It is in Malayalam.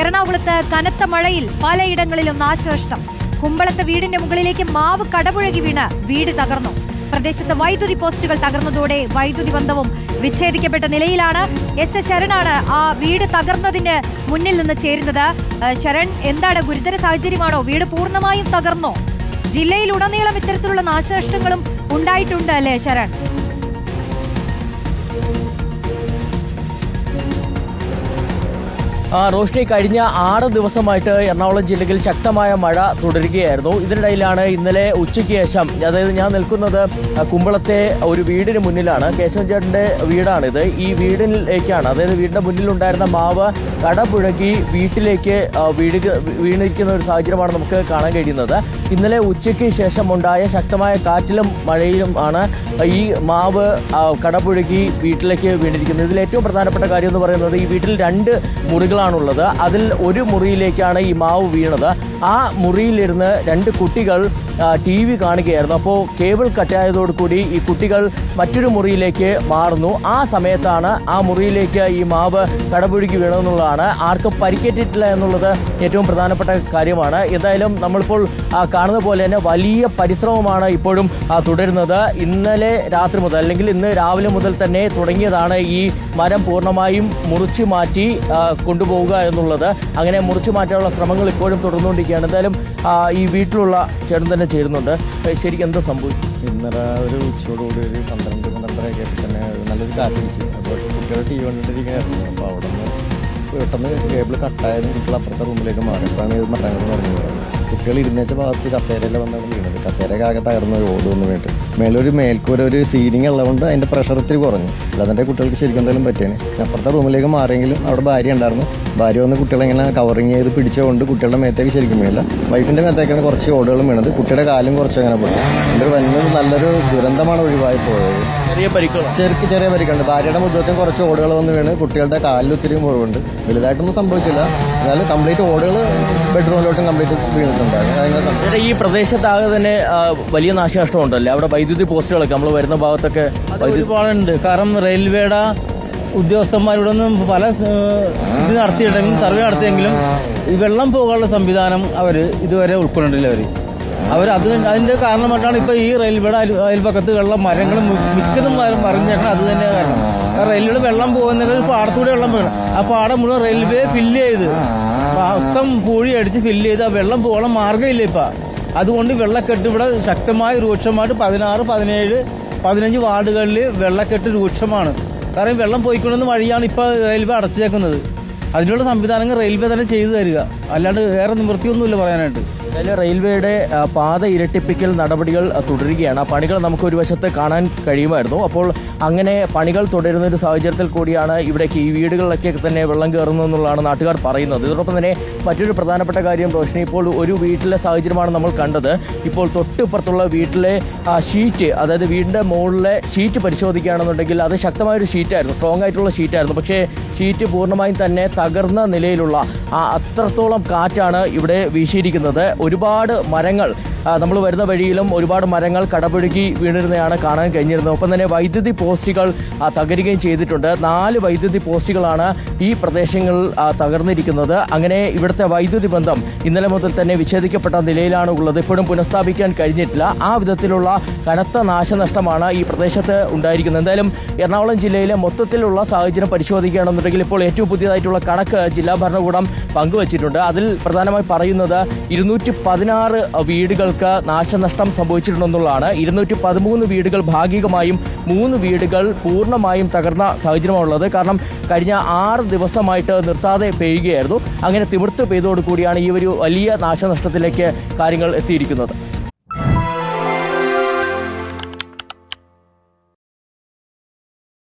എറണാകുളത്ത് കനത്ത മഴയിൽ പലയിടങ്ങളിലും നാശനഷ്ടം. കുമ്പളത്ത് വീടിന്റെ മുകളിലേക്ക് മാവ് കടപുഴകി വീണ് വീട് തകർന്നു. പ്രദേശത്ത് വൈദ്യുതി പോസ്റ്റുകൾ തകർന്നതോടെ വൈദ്യുതി ബന്ധവും വിച്ഛേദിക്കപ്പെട്ട നിലയിലാണ് എസ് എസ് ശരണാണ് ആ വീട് തകർന്നതിന് മുന്നിൽ നിന്ന് ചേരുന്നത്. ശരൺ എന്താണ് ഗുരുതര സാഹചര്യമാണോ? വീട് പൂർണമായും തകർന്നോ? ജില്ലയിൽ ജില്ലയിലുടനീളം ഇത്തരത്തിലുള്ള നാശനഷ്ടങ്ങളും ഉണ്ടായിട്ടുണ്ട് അല്ലേ ശരൺ? റോഷ്നി കഴിഞ്ഞ ആറ് ദിവസമായിട്ട് എറണാകുളം ജില്ലയിൽ ശക്തമായ മഴ തുടരുകയായിരുന്നു. ഇതിനിടയിലാണ് ഇന്നലെ ഉച്ചയ്ക്ക് ശേഷം അതായത് ഞാൻ നിൽക്കുന്നത് കുമ്പളത്തെ ഒരു വീടിന് മുന്നിലാണ്. കേശവൻ ചേട്ടന്റെ വീടാണിത്. ഈ വീടിലേക്കാണ് അതായത് വീടിന്റെ മുന്നിലുണ്ടായിരുന്ന മാവ് കടപുഴകി വീട്ടിലേക്ക് വീട് വീണിരിക്കുന്ന ഒരു സാഹചര്യമാണ് നമുക്ക് കാണാൻ കഴിയുന്നത്. ഇന്നലെ ഉച്ചയ്ക്ക് ശേഷം ഉണ്ടായ ശക്തമായ കാറ്റിലും മഴയിലും ആണ് ഈ മാവ് കടപുഴകി വീട്ടിലേക്ക് വീണിരിക്കുന്നത്. ഇതിൽ ഏറ്റവും പ്രധാനപ്പെട്ട കാര്യം എന്ന് പറയുന്നത് ഈ വീട്ടിൽ രണ്ട് മുറികളാണുള്ളത് അതിൽ ഒരു മുറിയിലേക്കാണ് ഈ മാവ് വീണത്. ആ മുറിയിലിരുന്ന് രണ്ട് കുട്ടികൾ ടി വി കാണുകയായിരുന്നു. അപ്പോൾ കേബിൾ കട്ടായതോടുകൂടി ഈ കുട്ടികൾ മറ്റൊരു മുറിയിലേക്ക് മാറുന്നു. ആ സമയത്താണ് ആ മുറിയിലേക്ക് ഈ മാവ് കടപുഴുകി വീണതെന്നുള്ളതാണ് ആർക്കും പരിക്കേറ്റിട്ടില്ല എന്നുള്ളത് ഏറ്റവും പ്രധാനപ്പെട്ട കാര്യമാണ്. എന്തായാലും നമ്മളിപ്പോൾ കാണുന്ന പോലെ തന്നെ വലിയ പരിശ്രമമാണ് ഇപ്പോഴും തുടരുന്നത്. ഇന്നലെ രാത്രി മുതൽ അല്ലെങ്കിൽ ഇന്ന് രാവിലെ മുതൽ തന്നെ തുടങ്ങിയതാണ് ഈ മരം പൂർണമായും മുറിച്ചു മാറ്റി കൊണ്ടുപോവുക എന്നുള്ളത്. അങ്ങനെ മുറിച്ചു മാറ്റാനുള്ള ശ്രമങ്ങൾ ഇപ്പോഴും തുടർന്നുകൊണ്ടിരിക്കുകയാണ് എന്തായാലും ഈ വീട്ടിലുള്ള ചേട്ടൻ തന്നെ ചേരുന്നുണ്ട്. ശരിക്കും എന്താ സംഭവിച്ചു ഇന്നലെ ഒരു ഉച്ചയോടുകൂടി ഒരു പന്ത്രണ്ട് പന്ത്രണ്ടരയൊക്കെ ആയിട്ട് തന്നെ നല്ലൊരു കാറ്റടിച്ചു അപ്പോൾ കുട്ടികൾ ടി വി അപ്പോൾ അവിടെ നിന്ന് പെട്ടെന്ന് കേബിൾ കട്ടായത് കുട്ടികൾ അപ്പുറത്തെ റൂമിലേക്ക് മാറി. അപ്പോഴാണ് ഇത് മട്ടാങ്ങൾ പറഞ്ഞത് കുട്ടികൾ ഇരുന്നേച്ച ഭാഗത്ത് കസേരയിലെ വന്നാണ് വീണത്. കസേരയൊക്കെ ആകെ ഒരു ഓടുമെന്ന് വേണ്ടിയിട്ട് മേലൊരു മേൽക്കൂര ഒരു സീലിംഗ് ഉള്ളതുകൊണ്ട് അതിന്റെ പ്രഷർ ഇത്തിരി കുറഞ്ഞു. അല്ലാതെ എന്റെ കുട്ടികൾക്ക് ശരിക്കും എന്തായാലും പറ്റിയാണ് അപ്പുറത്തെ റൂമിലേക്ക് മാറിയെങ്കിലും അവിടെ ഭാര്യ ഉണ്ടായിരുന്നു. ഭാര്യ വന്ന് കുട്ടികളെ ഇങ്ങനെ കവറിങ് ചെയ്ത് പിടിച്ചുകൊണ്ട് കുട്ടികളുടെ മേത്തേക്ക് ശരിക്കും വീണില്ല വൈഫിന്റെ മേത്തേക്കാണ് കുറച്ച് ഓടുകളും വീണത്. കുട്ടിയുടെ കാലും കുറച്ച് അങ്ങനെ പോയി. ഒരു വലിയ നല്ലൊരു ദുരന്തമാണ് ഒഴിവായി പോയത്. ചെറിയ പരിക്കുകൾ ചെറുക്ക് ചെറിയ പരിക്കുണ്ട്. ഭാര്യയുടെ മുദ്രത്തിൽ കുറച്ച് ഓടുകൾ വന്ന് വീണ് കുട്ടികളുടെ കാലിൽ ഒത്തിരി മുറിവുണ്ട്. വലുതായിട്ടൊന്നും സംഭവിച്ചില്ല. എന്നാലും കംപ്ലീറ്റ് ഓടുകൾ ബെഡ്റൂമിലോട്ടും കംപ്ലീറ്റ് വീണിട്ടുണ്ടായിരുന്നു ഈ പ്രദേശത്താകെ തന്നെ വലിയ നാശനഷ്ടം ഉണ്ടല്ലേ അവിടെ വൈദ്യുതി പോസ്റ്റുകളൊക്കെ നമ്മൾ വരുന്ന ഭാഗത്തൊക്കെ ഒരുപാടുണ്ട്. കാരണം റെയിൽവേയുടെ ഉദ്യോഗസ്ഥന്മാരിവിടെ നിന്നും പല ഇത് നടത്തിയിട്ടെങ്കിലും സർവേ നടത്തിയെങ്കിലും ഈ വെള്ളം പോകാനുള്ള സംവിധാനം അവർ ഇതുവരെ ഉൾക്കൊണ്ടിട്ടില്ല അവർ അവർ അത് അതിന്റെ കാരണമായിട്ടാണ് ഇപ്പൊ ഈ റെയിൽവേയുടെ അയൽ അയൽപക്കത്ത് വെള്ളം മരങ്ങളും മിക്കതും മറിഞ്ഞേക്കണം അത് തന്നെ കാരണം. റെയിൽവേയുടെ വെള്ളം പോകുന്നത് പാടത്തൂടെ വെള്ളം പോകണം. ആ പാടം മുഴുവൻ റെയിൽവേ ഫില്ല് ചെയ്ത് മൊത്തം പൂഴി അടിച്ച് ഫില്ല് ചെയ്ത് ആ വെള്ളം പോകാൻ മാർഗമില്ല ഇപ്പൊ. അതുകൊണ്ട് വെള്ളക്കെട്ട് ഇവിടെ ശക്തമായി രൂക്ഷമായിട്ട് പതിനാറ് പതിനേഴ് പതിനഞ്ച് വാർഡുകളിൽ വെള്ളക്കെട്ട് രൂക്ഷമാണ്. കാരണം വെള്ളം പോയിക്കൊണ്ടുവന്ന വഴിയാണ് ഇപ്പോൾ റെയിൽവേ അടച്ചേക്കുന്നത്. അതിനുള്ള സംവിധാനങ്ങൾ റെയിൽവേ തന്നെ ചെയ്തു തരിക. അല്ലാണ്ട് വേറെ നിവൃത്തിയൊന്നുമില്ല പറയാനായിട്ട്. അതിൽ റെയിൽവേയുടെ പാത ഇരട്ടിപ്പിക്കൽ നടപടികൾ തുടരുകയാണ്. ആ പണികൾ നമുക്ക് ഒരു വശത്ത് കാണാൻ കഴിയുമായിരുന്നു. അപ്പോൾ അങ്ങനെ പണികൾ തുടരുന്ന ഒരു സാഹചര്യത്തിൽ കൂടിയാണ് ഇവിടേക്ക് ഈ വീടുകളിലൊക്കെ തന്നെ വെള്ളം കയറുന്നു എന്നുള്ളതാണ് നാട്ടുകാർ പറയുന്നത്. ഇതോടൊപ്പം തന്നെ മറ്റൊരു പ്രധാനപ്പെട്ട കാര്യം റോഷിനി ഇപ്പോൾ ഒരു വീട്ടിലെ സാഹചര്യമാണ് നമ്മൾ കണ്ടത്. ഇപ്പോൾ തൊട്ടിപ്പുറത്തുള്ള വീട്ടിലെ ഷീറ്റ് അതായത് വീടിന്റെ മുകളിലെ ഷീറ്റ് പരിശോധിക്കുകയാണെന്നുണ്ടെങ്കിൽ അത് ശക്തമായ ഒരു ഷീറ്റായിരുന്നു. സ്ട്രോങ് ആയിട്ടുള്ള ഷീറ്റായിരുന്നു. പക്ഷേ ഷീറ്റ് പൂർണമായും തന്നെ തകർന്ന നിലയിലുള്ള അത്രത്തോളം കാറ്റാണ് ഇവിടെ വീശിയിരിക്കുന്നത്. ഒരുപാട് മരങ്ങൾ നമ്മൾ വരുന്ന വഴിയിലും ഒരുപാട് മരങ്ങൾ കടപുഴുകി വീണിരുന്നതാണ് കാണാൻ കഴിഞ്ഞിരുന്നത്. ഒപ്പം തന്നെ വൈദ്യുതി പോസ്റ്റുകൾ തകരുകയും ചെയ്തിട്ടുണ്ട്. നാല് വൈദ്യുതി പോസ്റ്റുകളാണ് ഈ പ്രദേശങ്ങളിൽ തകർന്നിരിക്കുന്നത്. അങ്ങനെ ഇവിടുത്തെ വൈദ്യുതി ബന്ധം ഇന്നലെ മുതൽ തന്നെ വിച്ഛേദിക്കപ്പെട്ട നിലയിലാണ് ഉള്ളത്. ഇപ്പോഴും പുനഃസ്ഥാപിക്കാൻ കഴിഞ്ഞിട്ടില്ല. ആ വിധത്തിലുള്ള കനത്ത നാശനഷ്ടമാണ് ഈ പ്രദേശത്ത് ഉണ്ടായിരിക്കുന്നത്. എന്തായാലും എറണാകുളം ജില്ലയിലെ മൊത്തത്തിലുള്ള സാഹചര്യം പരിശോധിക്കുകയാണെന്നുണ്ടെങ്കിൽ ഇപ്പോൾ ഏറ്റവും പുതിയതായിട്ടുള്ള കണക്ക് ജില്ലാ ഭരണകൂടം പങ്കുവച്ചിട്ടുണ്ട്. അതിൽ പ്രധാനമായി പറയുന്നത് ഇരുന്നൂറ്റി പതിനാറ് വീടുകൾക്ക് നാശനഷ്ടം സംഭവിച്ചിട്ടുണ്ടെന്നുള്ളതാണ്. ഇരുന്നൂറ്റി പതിമൂന്ന് വീടുകൾ ഭാഗികമായും മൂന്ന് വീടുകൾ പൂർണമായും തകർന്ന സാഹചര്യമാണുള്ളത്. കാരണം കഴിഞ്ഞ ആറ് ദിവസമായിട്ട് നിർത്താതെ പെയ്യുകയായിരുന്നു. അങ്ങനെ തിമിർത്ത് പെയ്തോടുകൂടിയാണ് ഈ ഒരു വലിയ നാശനഷ്ടത്തിലേക്ക് കാര്യങ്ങൾ എത്തിയിരിക്കുന്നത്.